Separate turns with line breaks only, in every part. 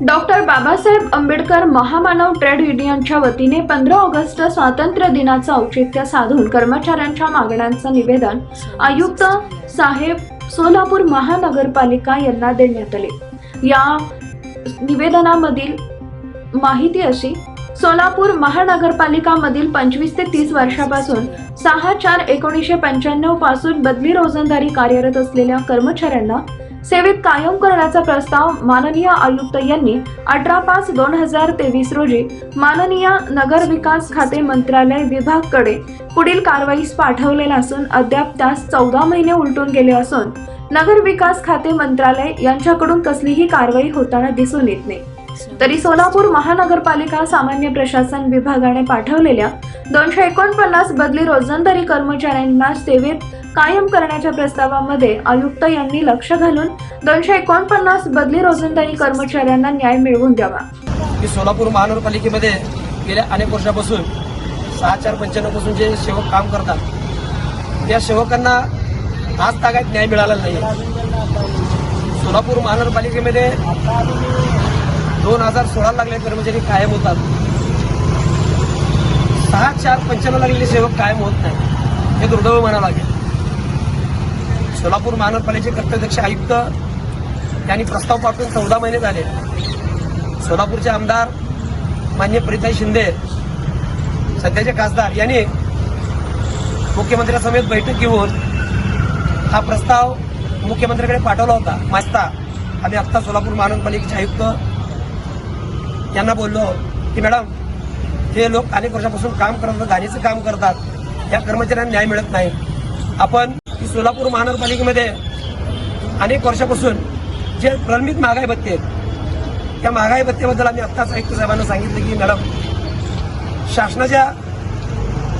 Doctor Babasaheb Ambedkar महामानव trade युनियनच्या वतीने पंधरा ऑगस्ट स्वातंत्र्य दिनाचं औचित्य साधून कर्मचाऱ्यांच्या मागण्यांचं निवेदन आयुक्त साहेब सोलापूर महानगरपालिका यांना देण्यात आले. या निवेदनामधील माहिती अशी सोलापूर महानगरपालिकामधील पंचवीस ते तीस वर्षापासून सहा चार एकोणीसशे पंच्याण्णवपासून बदली रोजंदारी कार्यरत असलेल्या कर्मचाऱ्यांना सेवेत कायम करण्याचा प्रस्ताव माननीय आयुक्त यांनी अठरा पाच दोन हजार तेवीस रोजी माननीय नगर विकास खाते मंत्रालय विभागकडे पुढील कारवाईस पाठवलेला असून अद्याप त्यास चौदा महिने उलटून गेले असून नगर विकास खाते मंत्रालय यांच्याकडून कसलीही कारवाई होताना दिसून येत नाही. तरी सोलापूर महानगरपालिका सामान्य प्रशासन विभागाने पाठवलेल्या दोनशे एकोणपन्नास बदली रोजंदारी कर्मचाऱ्यांना सेवेत कायम करण्याच्या प्रस्तावामध्ये आयुक्त यांनी लक्ष घालून दोनशे एकोणपन्नास बदली रोजंदारी कर्मचाऱ्यांना न्याय मिळवून द्यावा.
की सोलापूर महानगरपालिकेमध्ये गेल्या अनेक वर्षापासून सहा चार पंच्याण्णवपासून जे सेवक काम करतात त्या सेवकांना आज तागायत न्याय मिळाला नाही सोलापूर महानगरपालिकेमध्ये दोन हजार सोळा लागले कर्मचारी कायम होतात. सहा चार पंच्याण्णव लागलेले सेवक कायम होत नाही हे दुर्दैव म्हणावं लागेल. सोलापूर महानगरपालिकेचे कर्तव्यदक्ष आयुक्त त्यांनी प्रस्ताव पाठवून चौदा महिने झाले. सोलापूरचे आमदार मान्य प्रीताई शिंदे सध्याचे खासदार यांनी मुख्यमंत्र्यासमेत बैठक घेऊन हा प्रस्ताव मुख्यमंत्र्यांकडे पाठवला होता. मास्ता आम्ही आत्ता सोलापूर महानगरपालिकेचे आयुक्त यांना बोललो की मॅडम हे लोक अनेक वर्षापासून काम करतात घाणीचं काम करतात. या कर्मचाऱ्यांना न्याय मिळत नाही. आपण की सोलापूर महानगरपालिकेमध्ये अनेक वर्षापासून जे प्रलंबित महागाई भत्ते आहेत त्या महागाई भत्तेबद्दल आम्ही आत्ताच आयुक्त साहेबांना सांगितलं की मॅडम शासनाच्या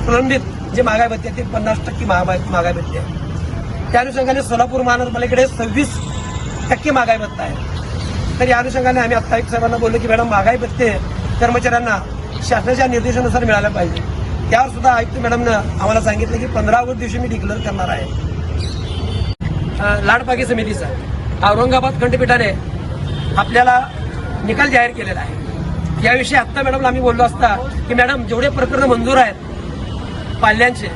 प्रलंबित जे महागाई भत्ते आहेत ते पन्नास टक्के महागाई महागाई भत्ते आहे त्या अनुषंगाने सोलापूर महानगरपालिकेकडे सव्वीस टक्के महागाई भत्ता आहे. तर या अनुषंगाने आम्ही आत्ता आयुक्त साहेबांना बोललो की मॅडम महागाई भत्ते कर्मचाऱ्यांना शासनाच्या निर्देशानुसार मिळायला पाहिजे. त्यावर सुद्धा आयुक्त मॅडमनं आम्हाला सांगितलं की पंधरा ऑगस्ट दिवशी मी डिक्लेअर करणार आहे. लाडपागी समितीचा औरंगाबाद खंडपीठाने आपल्याला निकाल जाहीर केलेला आहे. याविषयी आत्ता मॅडमला आम्ही बोललो असता की मॅडम जेवढे प्रकरण मंजूर आहेत पाल्यांचे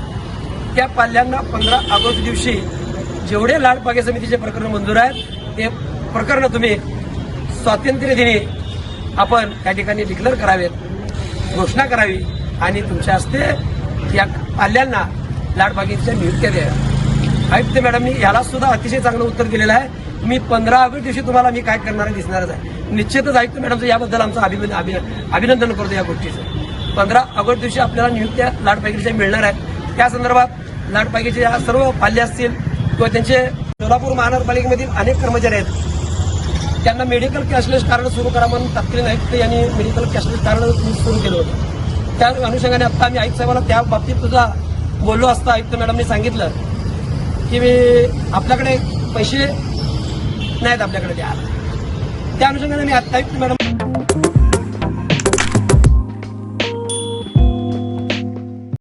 त्या पाल्यांना पंधरा ऑगस्ट दिवशी जेवढे लाडपागे समितीचे प्रकरण मंजूर आहेत ते प्रकरण तुम्ही स्वातंत्र्य दिनी आपण त्या ठिकाणी डिक्लेअर करावेत घोषणा करावी आणि तुमच्या हस्ते या पाल्यांना लाडबागेच्या नियुक्त्या द्या आयुक्त मॅडमनी याला सुद्धा अतिशय चांगलं उत्तर दिलेलं आहे. मी पंधरा ऑगस्ट दिवशी तुम्हाला मी काय करणार दिसणारच आहे. निश्चितच आयुक्त मॅडमचं याबद्दल आमचं अभिनंदन अभिन- अभिनंदन करतो या गोष्टीचं. पंधरा ऑगस्ट दिवशी आपल्याला नियुक्त्या लाडपागीच्या मिळणार आहेत. त्या संदर्भात लाड या सर्व पाल्य असतील किंवा त्यांचे सोलापूर महानगरपालिकेमधील अनेक कर्मचारी आहेत. त्यांना मेडिकल कॅशलेस कार्ड सुरू करा म्हणून तत्कालीन आयुक्त यांनी मेडिकल कॅशलेस कार्ड सुरू केलं होतं. त्या अनुषंगाने आता आम्ही आयुक्त साहेबांना त्या बाबतीत सुद्धा बोललो असता आयुक्त मॅडमने सांगितलं. की मी आपल्याकडे पैसे नाहीत आपल्याकडे द्यायला. त्या अनुषंगाने मी आत्ता मॅडम